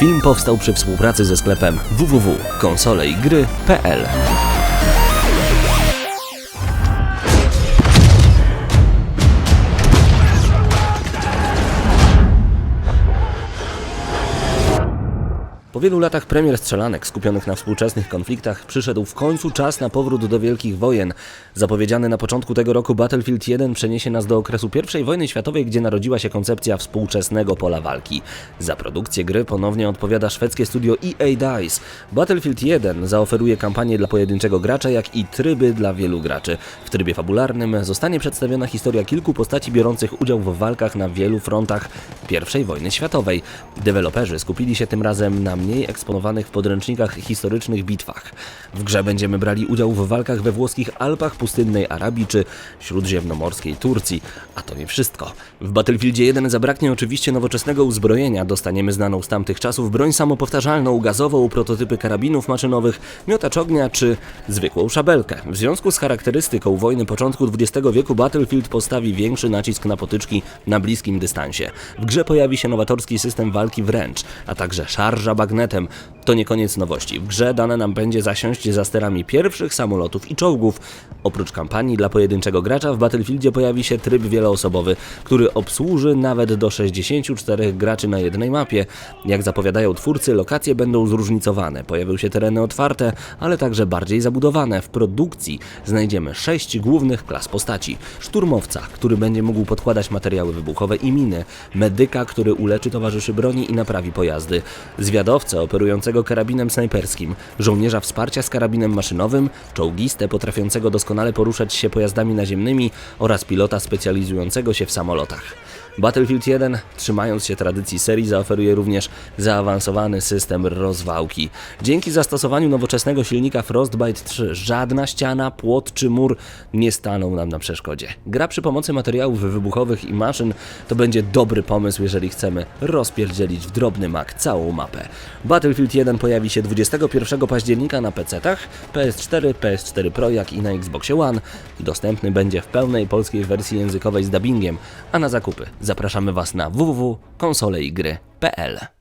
Film powstał przy współpracy ze sklepem www.konsoleigry.pl Po wielu latach premier strzelanek skupionych na współczesnych konfliktach przyszedł w końcu czas na powrót do wielkich wojen. Zapowiedziany na początku tego roku Battlefield 1 przeniesie nas do okresu I wojny światowej, gdzie narodziła się koncepcja współczesnego pola walki. Za produkcję gry ponownie odpowiada szwedzkie studio EA Dice. Battlefield 1 zaoferuje kampanię dla pojedynczego gracza, jak i tryby dla wielu graczy. W trybie fabularnym zostanie przedstawiona historia kilku postaci biorących udział w walkach na wielu frontach I wojny światowej. Deweloperzy skupili się tym razem na mniej eksponowanych w podręcznikach historycznych bitwach. W grze będziemy brali udział w walkach we włoskich Alpach, pustynnej Arabii czy śródziemnomorskiej Turcji. A to nie wszystko. W Battlefieldzie 1 zabraknie oczywiście nowoczesnego uzbrojenia. Dostaniemy znaną z tamtych czasów broń samopowtarzalną, gazową, prototypy karabinów maszynowych, miotacz ognia czy zwykłą szabelkę. W związku z charakterystyką wojny początku XX wieku Battlefield postawi większy nacisk na potyczki na bliskim dystansie. W grze pojawi się nowatorski system walki wręcz, a także szarża bagnetem. To nie koniec nowości. W grze dane nam będzie zasiąść za sterami pierwszych samolotów i czołgów. Oprócz kampanii dla pojedynczego gracza w Battlefieldzie pojawi się tryb wieloosobowy, który obsłuży nawet do 64 graczy na jednej mapie. Jak zapowiadają twórcy, lokacje będą zróżnicowane. Pojawią się tereny otwarte, ale także bardziej zabudowane. W produkcji znajdziemy sześć głównych klas postaci. Szturmowca, który będzie mógł podkładać materiały wybuchowe i miny. Medyka, który uleczy towarzyszy broni i naprawi pojazdy. Zwiadowcę operującego karabinem snajperskim. Żołnierza wsparcia z karabinem maszynowym. Czołgistę potrafiącego doskonale poruszać się pojazdami naziemnymi oraz pilota specjalizującego się w samolotach. Battlefield 1, trzymając się tradycji serii, zaoferuje również zaawansowany system rozwałki. Dzięki zastosowaniu nowoczesnego silnika Frostbite 3 żadna ściana, płot czy mur nie staną nam na przeszkodzie. Gra przy pomocy materiałów wybuchowych i maszyn to będzie dobry pomysł, jeżeli chcemy rozpierdzielić w drobny mak całą mapę. Battlefield 1 pojawi się 21 października na PC-tach, PS4, PS4 Pro, jak i na Xboxie One. Dostępny będzie w pełnej polskiej wersji językowej z dubbingiem, a na zakupy zapraszamy Was na www.konsoleigry.pl.